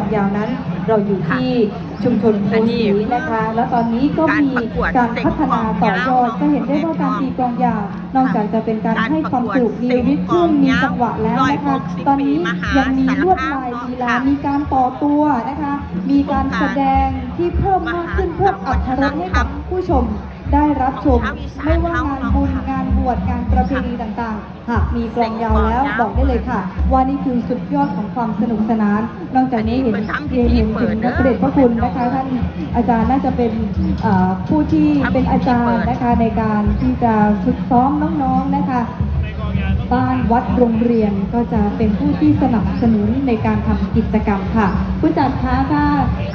องยาวนั้น เราอยู่ที่ชุมชนโพสีนะคะ แล้วตอนนี้ก็มีการพัฒนาต่อยอดจะเห็นได้ว่าการตีกลองยาวนอกจากจะเป็นการให้ความสุขมีริทึมมีจังหวะแล้วนะคะตอนนี้ยังมีลวดลายลีลามีการต่อตัวนะคะ มีการแสดงที่เพิ่มมากขึ้นเพื่ออัธรสให้กับผู้ชมได้รับชมไม่ว่างานบุญงานบ วชงานประเพณีต่างๆ หากมีกลองยาวแล้วบอกได้เลยค่ะ ว่านี่คือสุดยอดของความสนุกสนาน นอกจากนี้เห็นเห็นเห็นถึงพระเดชพระคุณนะคะท่านอาจารย์น่าจะเป็นเอ่อผู้ที่เป็นอาจารย์นะคะในการที่จะฝึกซ้อมน้องๆนะคะ บ้านวัดโรงเรียนก็จะเป็นผู้ที่สนับสนุนในการทำกิจกรรมค่ะ ผู้จัดคะถ้า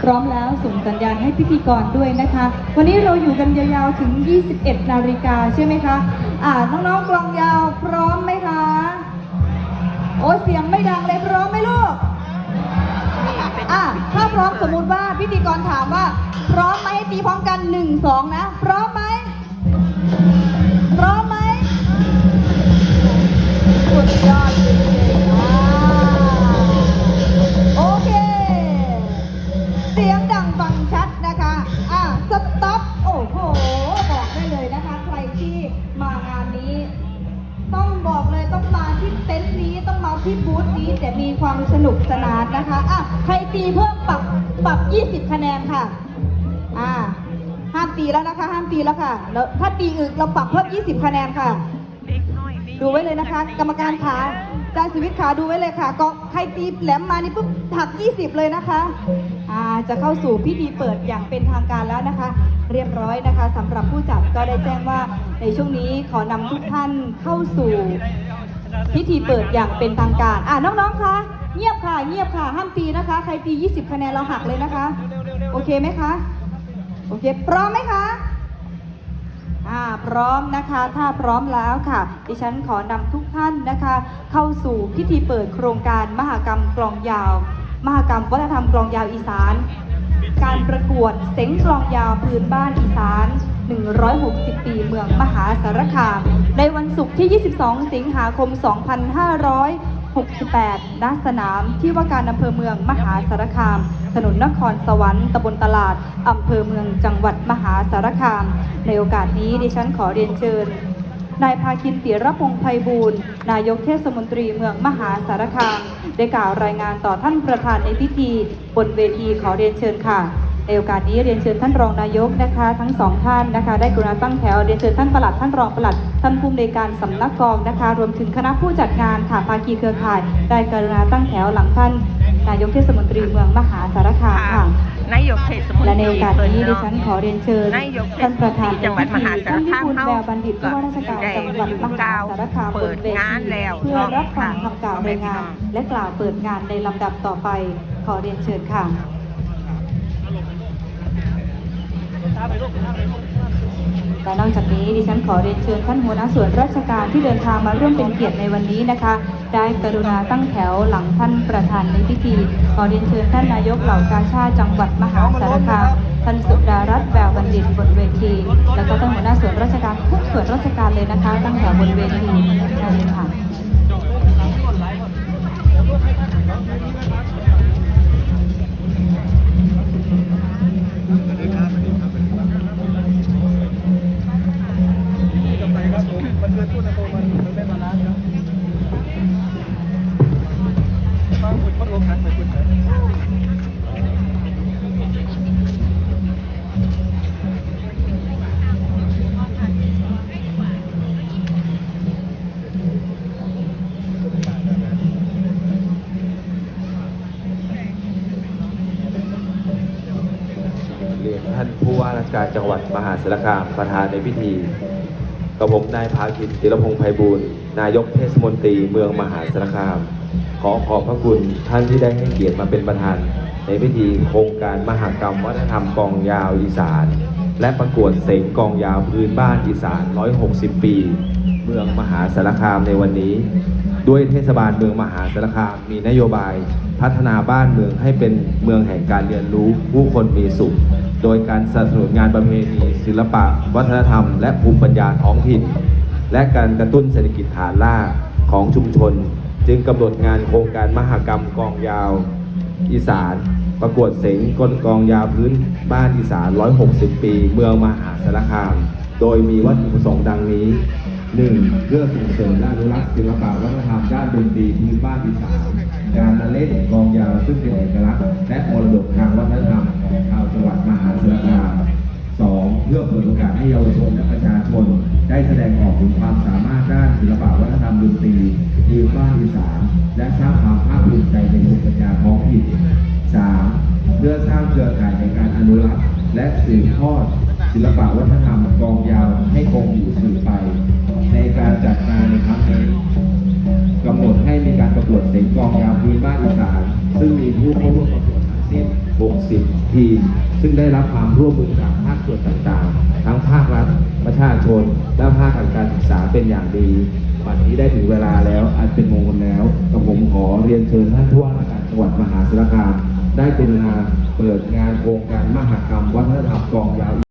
พร้อมแล้วส่งสัญญาณให้พิธีกรด้วยนะคะ วันนี้เราอยู่กันยาวๆถึง 21 นาฬิกาใช่ไหมคะอ่าน้องๆกลองยาวพร้อมไหมคะ โอ้เสียงไม่ดังเลยพร้อมไหมลูกอะถ้าพร้อมสมมุติว่าพิธีกรถามว่า พร้อมไหมตีพร้อมกันหนึ่งสองนะ พร้อมไหม นี้ ต้องบอกเลยต้องมาที่เต็นท์นี้ต้องมาที่บูธนี้ แต่มีความสนุกสนานนะคะอะใครตีเพิ่มปรับปรับ 20 คะแนนค่ะอ่าห้ามตีแล้วนะคะห้ามตีแล้วค่ะแล้วถ้าตีอึกเราปรับเพิ่ม 20 คะแนนค่ะ ดูไว้เลยนะคะ กรรมการขาอาจารย์สวิทย์ขาดูไว้เลยค่ะก็ใครตีแหลมมานี่ปุ๊บหัก 20 เลยนะคะ อ่าจะเข้าสู่พิธีเปิดอย่างเป็นทางการแล้วนะคะ เรียบร้อยนะคะสำหรับผู้จัดก็ได้แจ้งว่าในช่วงนี้ขอนำทุกท่านเข้าสู่พิธีเปิดอย่างเป็นทางการ อ่าน้องๆคะเงียบค่ะ เงียบค่ะห้ามตีนะคะ ใครตี 20 คะแนนเราหักเลยนะคะ โอเคไหมคะโอเคพร้อมไหมคะอ่าพร้อมนะคะ ถ้าพร้อมแล้วค่ะ ดิฉันขอนำทุกท่านนะคะ เข้าสู่พิธีเปิดโครงการมหกรรมกลองยาว มหกรรมวัฒนธรรมกลองยาวอีสาน การประกวดเซ็งกลองยาวพื้นบ้านอีสาน 160 ปีเมืองมหาสารคาม ในวันศุกร์ที่ 22 สิงหาคม 2568 ณ สนามที่ว่าการอำเภอเมืองมหาสารคาม ถนนนครสวรรค์ตำบลตลาดอำเภอเมืองจังหวัดมหาสารคาม ในโอกาสนี้ดิฉันขอเรียนเชิญ นายพาคินติรพงษ์ไพบูลนายกเทศมนตรีเมืองมหาสารคาม ได้กล่าวรายงานต่อท่านประธานในพิธี บนเวทีขอเรียนเชิญค่ะในโอกาสนี้เรียนเชิญท่านรองนายกนะคะ ทั้งสองท่านนะคะ ได้กรุณาตั้งแถวเรียนเชิญท่านประหลัดท่านรองประหลัดท่านผู้อำนวยการสำนักกองนะคะ รวมถึงคณะผู้จัดงานค่ะภาคีเครือข่าย ได้กรุณาตั้งแถวหลังท่าน นายกเทศมนตรีเมืองมหาสารคามค่ะนายก ในโอกาสนี้ดิฉันขอเรียนเชิญนายกเทศท่านประธานจังหวัดมหาสารคามท่านพิบูลแววบัณฑิตผู้ว่าราชการจังหวัดมหาสารคามเปิดงานแล้วเพื่อรับฟังค่ะคำกล่าวรายงาน และกล่าวเปิดงานในลำดับต่อไป ขอเรียนเชิญค่ะ และนอกจากนี้ดิฉันขอเรียนเชิญท่านหัวหน้าส่วนราชการที่เดินทางมาร่วมเป็นเกียรติในวันนี้นะคะ ได้กรุณาตั้งแถวหลังท่านประธานในพิธี ขอเรียนเชิญท่านนายกเหล่ากาชาติจังหวัดมหาสารคามท่านสุดารัตน์แววบัณฑิตบนเวที แล้วก็ท่านหัวหน้าส่วนราชการทุกส่วนราชการเลยนะคะ ตั้งแถวบนเวทีได้เลยค่ะ ผู้ว่าราชการจังหวัดมหาสารคามประธานในพิธีกับผมนายภาคินติรพงษ์ไพบูลย์นายกเทศมนตรีเมืองมหาสารคาม ขอขอบพระคุณท่านที่ได้ให้เกียรติมาเป็นประธาน ในพิธีโครงการมหกรรมวัฒนธรรมกองยาวอีสาน และประกวดเสงกองยาวพื้นบ้านอีสาน 160 ปี เมืองมหาสารคามในวันนี้ ด้วยเทศบาลเมืองมหาสารคามมีนโยบาย พัฒนาบ้านเมืองให้เป็นเมืองแห่งการเรียนรู้ผู้คนมีสุข โดยการสนับสนุนงานประเพณีศิลปะ วัฒนธรรม และภูมิปัญญาท้องถิ่น และการกระตุ้นเศรษฐกิจฐานล่างของชุมชน จึงกำหนดงานโครงการมหกรรมกองยาว อีสาน ประกวดเสงกลกองยาวพื้นบ้านอีสาน 160 ปี เมืองมหาสารคาม โดยมีวัตถุประสงค์ดังนี้ 1. เพื่อส่งเสริมและอนุรักษ์ศิลปะวัฒนธรรมด้านดนตรีพื้นบ้านอีสานการละเล่นกลองยาวซึ่งเป็นเอกลักษณ์และมรดกทางวัฒนธรรมของชาวจังหวัดมหาสารคาม 2. เพื่อเปิดโอกาสให้เยาวชนและประชาชน ได้แสดงออกถึงความสามารถด้านศิลปะวัฒนธรรมดนตรีพื้นบ้านอีสานและสร้างความภาคภูมิใจในภูมิปัญญาท้องถิ่น 3. เพื่อสร้างเครือข่ายในการอนุรักษ์และสืบทอด ศิลปะวัฒนธรรมกองยาวให้คงอยู่สืบไป ในการจัดงานในครั้งนี้กำหนดให้มีการประกวดเสียงกองยาวพื้นบ้านอีสานซึ่งมีผู้เข้าร่วมประกวดทั้งสิ้น 60 ทีม ซึ่งได้รับความร่วมมือจากภาคส่วนต่างๆ ทั้งภาครัฐ ประชาชน และภาคการศึกษาเป็นอย่างดีบัดนี้ได้ถึงเวลาแล้ว อันเป็นมงคลแล้วกับผมขอเรียนเชิญท่านผู้ว่าราชการจังหวัดมหาสารคามได้เป็นงานเปิดงานโครงการมหกรรมวัฒนธรรมกองยาว